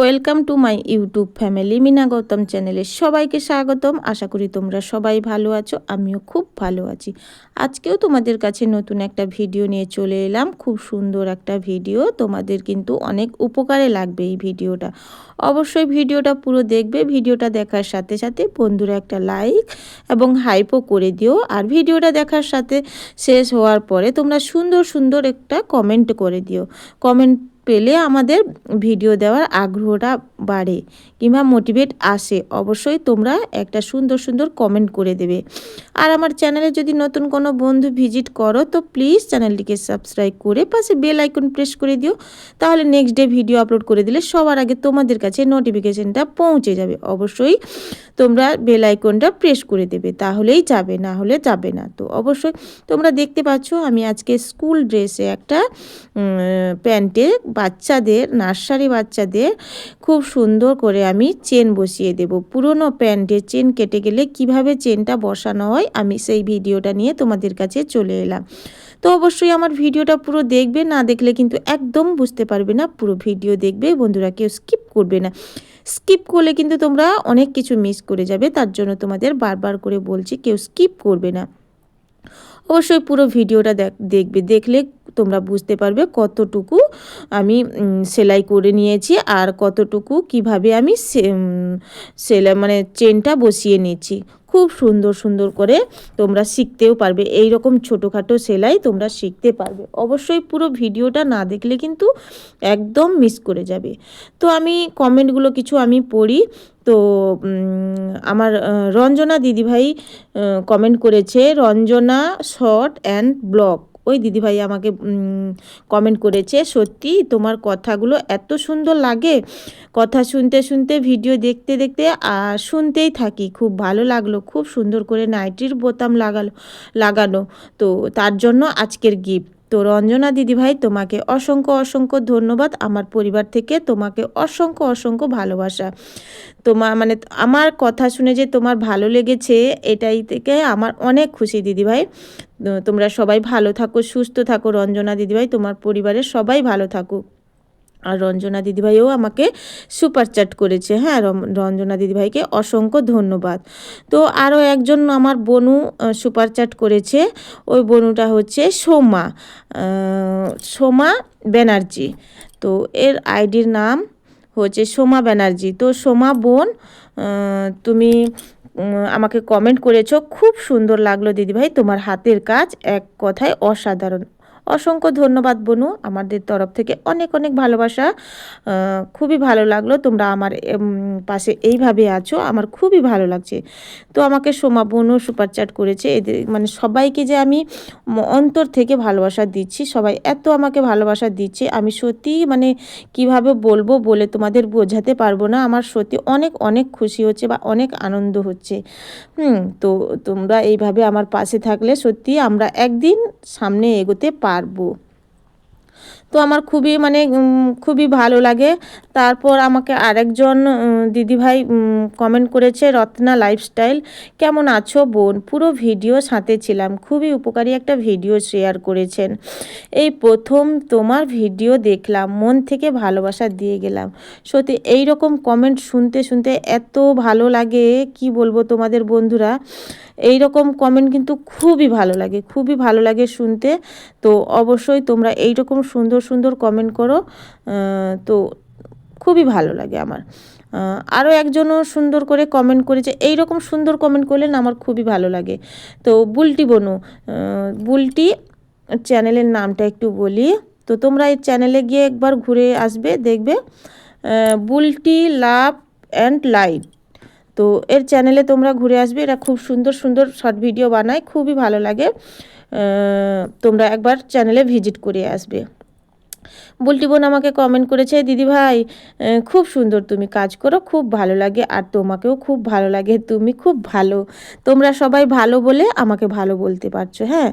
Welcome to my YouTube family Mina Gautam চ্যানেলে সবাইকে স্বাগতম। আশা করি তোমরা সবাই ভালো আছো, আমিও খুব ভালো আছি। আজকেও তোমাদের কাছে নতুন একটা ভিডিও নিয়ে চলে এলাম। খুব সুন্দর একটা ভিডিও, তোমাদের কিন্তু অনেক উপকারে লাগবে এই ভিডিওটা। অবশ্যই ভিডিওটা পুরো দেখবে, ভিডিওটা দেখার সাথে সাথে বন্ধুরা একটা লাইক এবং হাইপও করে দিও। আর ভিডিওটা দেখার সাথে শেষ হওয়ার পরে তোমরা সুন্দর সুন্দর একটা কমেন্ট করে দিও। কমেন্ট পেলে আমাদের ভিডিও দেওয়ার আগ্রহটা বাড়ে। কিংবা মোটিভেট আসে, অবশ্যই তোমরা একটা সুন্দর সুন্দর কমেন্ট করে দেবে। আর আমার চ্যানেলে যদি নতুন কোনো বন্ধু ভিজিট করো, তো প্লিজ চ্যানেলটিকে সাবস্ক্রাইব করে পাশে বেল আইকন প্রেস করে দিও। তাহলে নেক্সট ডে ভিডিও আপলোড করে দিলে সবার আগে তোমাদের কাছে নোটিফিকেশানটা পৌঁছে যাবে। অবশ্যই তোমরা বেল আইকনটা প্রেস করে দেবে, তাহলেই যাবে, না হলে যাবে না। তো অবশ্যই তোমরা দেখতে পাচ্ছ, আমি আজকে স্কুল ড্রেসে একটা প্যান্টে বাচ্চাদের নার্সারি বাচ্চাদের খুব সুন্দর করে আমি চেন বসিয়ে দেব। পুরনো প্যান্টের চেন কেটে গেলে কীভাবে চেনটা বসানো হয় আমি সেই ভিডিওটা নিয়ে তোমাদের কাছে চলে এলাম। তো অবশ্যই আমার ভিডিওটা পুরো দেখবে, না দেখলে কিন্তু একদম বুঝতে পারবে না, পুরো ভিডিও দেখবে, বন্ধুরা কেউ স্কিপ করবে না। স্কিপ করলে কিন্তু তোমরা অনেক কিছু মিস করে যাবে, তার জন্য তোমাদের বারবার করে বলছি, কেউ স্কিপ করবে না। অবশ্যই পুরো ভিডিওটা দেখবে, দেখলে তোমরা বুঝতে পারবে কতটুকু আমি সেলাই করে নিয়েছি আর কতটুকু কীভাবে আমি সেলাই মানে চেনটা বসিয়ে নিয়েছি খুব সুন্দর সুন্দর করে তোমরা শিখতেও পারবে। এই রকম ছোটোখাটো সেলাই তোমরা শিখতে পারবে। অবশ্যই পুরো ভিডিওটা না দেখলে কিন্তু একদম মিস করে যাবে। তো আমি কমেন্টগুলো কিছু আমি পড়ি। তো আমার রঞ্জনা দিদিভাই কমেন্ট করেছে, রঞ্জনা শর্ট অ্যান্ড ব্লগ ওই দিদিভাই আমাকে কমেন্ট করেছে, সত্যি তোমার কথাগুলো এত সুন্দর লাগে। কথা শুনতে শুনতে ভিডিও দেখতে দেখতে আর শুনতেই থাকি। খুব ভালো লাগল, খুব সুন্দর করে নাইটির বোতাম লাগালো, লাগানো। তো তার জন্য আজকের গিফট তো রঞ্জনা দিদিভাই, তোমাকে অসংখ্য অসংখ্য ধন্যবাদ। আমার পরিবার থেকে তোমাকে অসংখ্য অসংখ্য ভালোবাসা। তোমার মানে আমার কথা শুনে যে তোমার ভালো লেগেছে, এটাই থেকে আমার অনেক খুশি দিদিভাই। তোমরা সবাই ভালো থাকো, সুস্থ থাকো রঞ্জনা দিদিভাই। তোমার পরিবারের সবাই ভালো থাকুক। আর রঞ্জনা দিদিভাইও আমাকে সুপার চ্যাট করেছে। হ্যাঁ রঞ্জনা দিদিভাইকে অসংখ্য ধন্যবাদ। তো আরও একজন আমার বনু সুপার চ্যাট করেছে। ওই বনুটা হচ্ছে সোমা সোমা ব্যানার্জি। তো এর আইডির নাম হচ্ছে সোমা ব্যানার্জি। তো সোমা বোন তুমি আমাকে কমেন্ট করেছ। খুব সুন্দর লাগল দিদিভাই, তোমার হাতের কাজ এক কথায় অসাধারণ। অসংখ্য ধন্যবাদ বনু। আমাদের তরফ থেকে অনেক অনেক ভালোবাসা। খুবই ভালো লাগল তোমরা আমার পাশে এইভাবে আছো। আমার খুবই ভালো লাগছে। তো আমাকে সোমা বনু সুপার চ্যাট করেছে। এদের মানে সবাইকে যে আমি অন্তর থেকে ভালোবাসা দিচ্ছি, সবাই এত আমাকে ভালোবাসা দিচ্ছে, আমি সত্যি মানে কীভাবে বলব বলে তোমাদের বোঝাতে পারব না। আমার সত্যি অনেক অনেক খুশি হচ্ছে বা অনেক আনন্দ হচ্ছে। হুম, তো তোমরা এইভাবে আমার পাশে থাকলে সত্যি আমরা একদিন সামনে এগোতে পার পারব। তো আমার খুবই মানে খুবই ভালো লাগে। তারপর আমাকে আরেকজন দিদিভাই কমেন্ট করেছে, রত্না লাইফস্টাইল কেমন আছো বোন? পুরো ভিডিও সাথে ছিলাম, খুবই উপকারী একটা ভিডিও শেয়ার করেছেন। এই প্রথম তোমার ভিডিও দেখলাম, মন থেকে ভালোবাসা দিয়ে গেলাম। সত্যি এই রকম কমেন্ট শুনতে শুনতে এত ভালো লাগে, কি বলব তোমাদের বন্ধুরা? এই রকম কমেন্ট কিন্তু খুবই ভালো লাগে, খুবই ভালো লাগে শুনতে। তো অবশ্যই তোমরা এই রকম সুন্দর সুন্দর কমেন্ট করো তো খুবই ভালো লাগে আমার। আরও একজনও সুন্দর করে কমেন্ট করেছে এই রকম সুন্দর কমেন্ট করলেন আমার খুবই ভালো লাগে। তো বুলটি বনু বুলটি চ্যানেলের নামটা একটু বলি, তো তোমরা এই চ্যানেলে গিয়ে একবার ঘুরে আসবে, দেখবে বুলটি লাভ অ্যান্ড লাইট তো এর চ্যানেলে তোমরা ঘুরে আসবে, এরা খুব সুন্দর সুন্দর শর্ট ভিডিও বানায়, খুবই ভালো লাগে। তোমরা একবার চ্যানেলে ভিজিট করে আসবে। বুলটি বোন আমাকে কমেন্ট করেছে, দিদি ভাই খুব সুন্দর তুমি কাজ করো, খুব ভালো লাগে আর তোমাকেও খুব ভালো লাগে, তুমি খুব ভালো। তোমরা সবাই ভালো বলে আমাকে ভালো বলতে পারছ হ্যাঁ?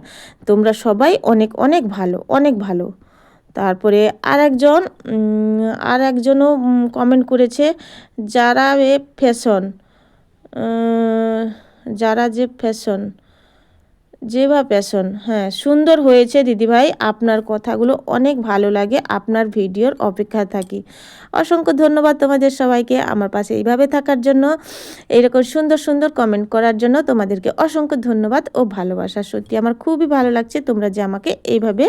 তোমরা সবাই অনেক অনেক ভালো অনেক ভালো। তারপরে আর একজন আর একজনও কমেন্ট করেছে, যারা এ ফ্যাশন যারা যে ফ্যাশন জেভা প্যাশন হ্যাঁ সুন্দর হয়েছে দিদিভাই, আপনার কথাগুলো অনেক ভালো লাগে, আপনার ভিডিওর অপেক্ষা থাকি। অসংখ্য ধন্যবাদ তোমাদের সবাইকে আমার পাশে এইভাবে থাকার জন্য এইরকম সুন্দর সুন্দর কমেন্ট করার জন্য তোমাদেরকে অসংখ্য ধন্যবাদ ও ভালোবাসা। সত্যি আমার খুবই ভালো লাগছে তোমরা যে আমাকে এইভাবে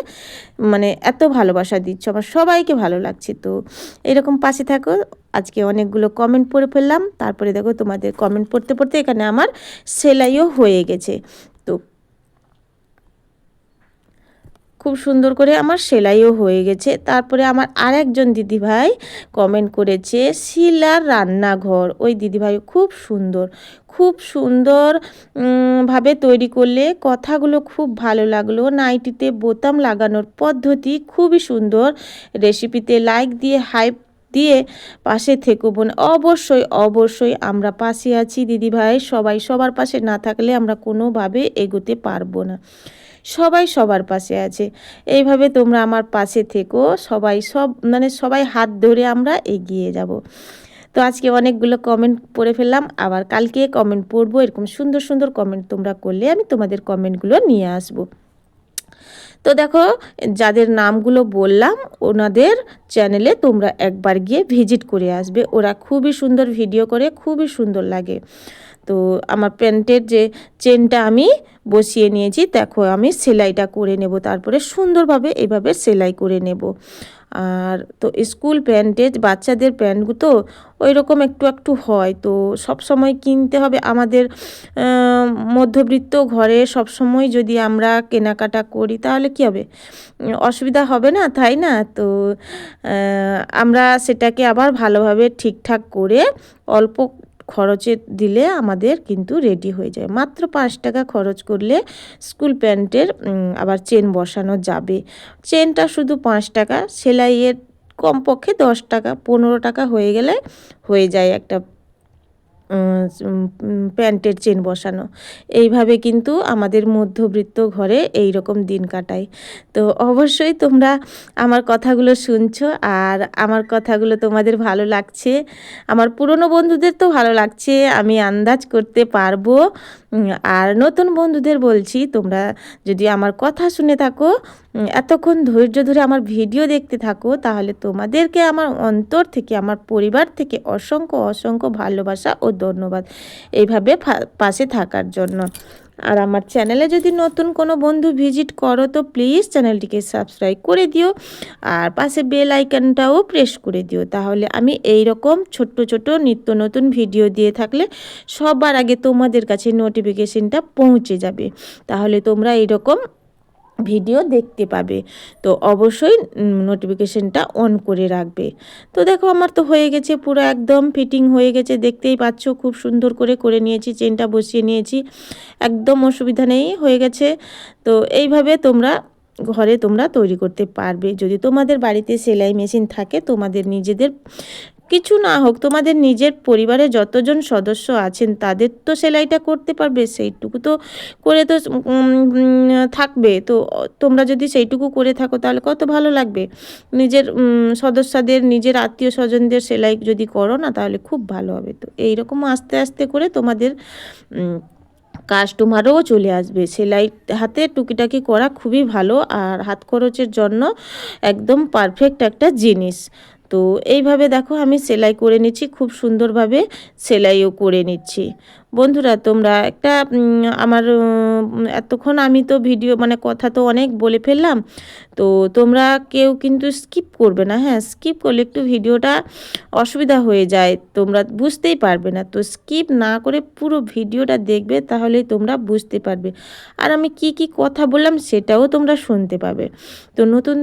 মানে এত ভালোবাসা দিচ্ছ, আমার সবাইকে ভালো লাগছে। তো এরকম পাশে থাকো, আজকে অনেকগুলো কমেন্ট পড়ে ফেললাম, তারপরে দেখো তোমাদের কমেন্ট পড়তে পড়তে এখানে আমার সেলাইও হয়ে গেছে তো খুব সুন্দর করে আমার সেলাইও হয়ে গেছে। তারপরে আমার আরেকজন দিদিভাই কমেন্ট করেছে, শিলার রান্নাঘর। ওই দিদিভাই খুব সুন্দর। খুব সুন্দর ভাবে তৈরি করলে কথাগুলো খুব ভালো লাগল। নাইটিতে বোতাম লাগানোর পদ্ধতি খুবই সুন্দর। রেসিপিতে লাইক দিয়ে হাইপ দিয়ে পাশে থেকো বোন। অবশ্যই অবশ্যই আমরা পাশে আছি দিদিভাই। সবাই সবার পাশে না থাকলে আমরা কোনোভাবে এগোতে পারব না। সবাই সবার পাশে আছে। এইভাবে তোমরা আমার পাশে থেকো, সবাই সব মানে সবাই হাত ধরে আমরা এগিয়ে যাব। তো আজকে অনেকগুলো কমেন্ট পড়ে ফেললাম, আবার কালকে কমেন্ট পড়ব, এরকম সুন্দর সুন্দর কমেন্ট তোমরা করলে আমি তোমাদের কমেন্টগুলো নিয়ে আসব। তো দেখো, যাদের নামগুলো বললাম, ওনাদের চ্যানেলে তোমরা একবার গিয়ে ভিজিট করে আসবে। ওরা খুবই সুন্দর ভিডিও করে, খুবই সুন্দর লাগে। তো আমার প্যান্টের যে চেনটা আমি বসিয়ে নিয়েছি, দেখো আমি সেলাইটা করে নেব। তারপরে সুন্দরভাবে এভাবে সেলাই করে নেব। আর তো স্কুল প্যান্টে বাচ্চাদের প্যান্টগুলো তো ওই রকম একটু একটু হয়, তো সব সময় কিনতে হবে। আমাদের মধ্যবিত্ত ঘরে সব সময় যদি আমরা কেনাকাটা করি তাহলে কি হবে? অসুবিধা হবে না, তাই না? তো আমরা সেটাকে আবার ভালোভাবে ঠিকঠাক করে অল্প খরচে দিলে আমাদের কিন্তু রেডি হয়ে যায়। মাত্র পাঁচ টাকা খরচ করলে স্কুল প্যান্টের আবার চেন বসানো যাবে। চেনটা শুধু পাঁচ টাকা, সেলাইয়ের কমপক্ষে দশ টাকা, পনেরো টাকা হয়ে গেলে হয়ে যায় একটা প্যান্টের চেন বসানো। এইভাবে কিন্তু আমাদের মধ্যবৃত্ত ঘরে এই রকম দিন কাটায় তো অবশ্যই তোমরা আমার কথাগুলো শুনছো আর আমার কথাগুলো তোমাদের ভালো লাগছে। আমার পুরনো বন্ধুদের তো ভালো লাগছে, আমি আন্দাজ করতে পারব। আর নতুন বন্ধুদের বলছি, তোমরা যদি আমার কথা শুনে থাকো এতক্ষণ ধৈর্য ধরে আমার ভিডিও দেখতে থাকো, তাহলে তোমাদেরকে আমার অন্তর থেকে, আমার পরিবার থেকে অসংখ্য অসংখ্য ভালোবাসা ও ধন্যবাদ এইভাবে পাশে থাকার জন্য। আর আমার চ্যানেলে যদি নতুন কোনো বন্ধু ভিজিট করো, তো প্লিজ চ্যানেলটিকে সাবস্ক্রাইব করে দিও, আর পাশে বেল আইকনটাও প্রেস করে দিও। তাহলে আমি এই রকম ছোট্ট ছোট নিত্য নতুন ভিডিও দিয়ে থাকলে সবার আগে তোমাদের কাছে নোটিফিকেশনটা পৌঁছে যাবে। তাহলে তোমরা এইরকম ভিডিও দেখতে পাবে। তো অবশ্যই নোটিফিকেশনটা অন করে রাখবে। তো দেখো, আমার তো হয়ে গেছে পুরো একদম ফিটিং হয়ে গেছে। দেখতেই পাচ্ছ, খুব সুন্দর করে করে নিয়েছি চেনটা বসিয়ে নিয়েছি। একদম অসুবিধা নেই, হয়ে গেছে। তো এইভাবে তোমরা, ঘরে তোমরা তৈরি করতে পারবে। যদি তোমাদের বাড়িতে সেলাই মেশিন থাকে, তোমাদের নিজেদের কিছু না হোক, তোমাদের নিজের পরিবারে যতজন সদস্য আছেন, তাদের তো সেলাইটা করতে পারবে, সেইটুকু তো করে তো থাকবে। তো, তোমরা যদি সেইটুকু করে থাকো, তাহলে কত ভালো লাগবে। নিজের সদস্যদের, নিজের আত্মীয় স্বজনদের সেলাই যদি করো না, তাহলে খুব ভালো হবে। তো, এইরকম আস্তে আস্তে করে তোমাদের কাস্টমারও চলে আসবে। সেলাই হাতে টুকিটাকি করা খুবই ভালো, আর হাত খরচের জন্য একদম পারফেক্ট একটা জিনিস। তো এইভাবে দেখো আমি সেলাই করে নিচ্ছি খুব সুন্দরভাবে সেলাইও করে নিচ্ছি। বন্ধুরা, তোমরা একটা আমার এতক্ষণ আমি তো ভিডিও মানে কথা তো অনেক বলে ফেললাম, তো তোমরা কেউ কিন্তু স্কিপ করবে না হ্যাঁ স্কিপ করলে একটু ভিডিওটা অসুবিধা হয়ে যায়, তোমরা বুঝতেই পারবে না, তো স্কিপ না করে পুরো ভিডিওটা দেখবে, তাহলেই তোমরা বুঝতে পারবে, আর আমি কি কি কথা বললাম সেটাও তোমরা শুনতে পাবে, তো নতুন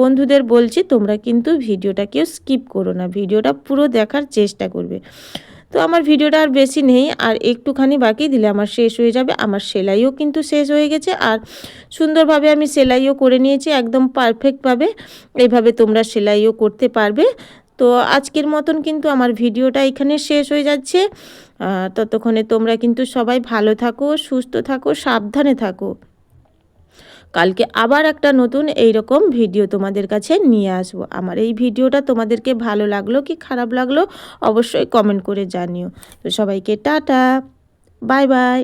বন্ধুদের বলছি, তোমরা কিন্তু ভিডিওটা কেউ স্কিপ করো না, ভিডিওটা পুরো দেখার চেষ্টা করবে তো আমার ভিডিওটা আর বেশি নেই, আর একটুখানি বাকি দিলে আমার শেষ হয়ে যাবে, আমার সেলাইও কিন্তু শেষ হয়ে গেছে, আর সুন্দরভাবে আমি সেলাইও করে নিয়েছি একদম পারফেক্টভাবে, এইভাবে তোমরা সেলাইও করতে পারবে। তো আজকের মতন কিন্তু আমার ভিডিওটা এখানে শেষ হয়ে যাচ্ছে ততক্ষণে তোমরা কিন্তু সবাই ভালো থাকো, সুস্থ থাকো, সাবধানে থাকো। কালকে আবার একটা নতুন এই রকম ভিডিও তোমাদের কাছে নিয়ে আসব। আমার এই ভিডিওটা তোমাদেরকে ভালো লাগল কি খারাপ লাগল অবশ্যই কমেন্ট করে জানিও। তো সবাইকে টাটা, বাই বাই।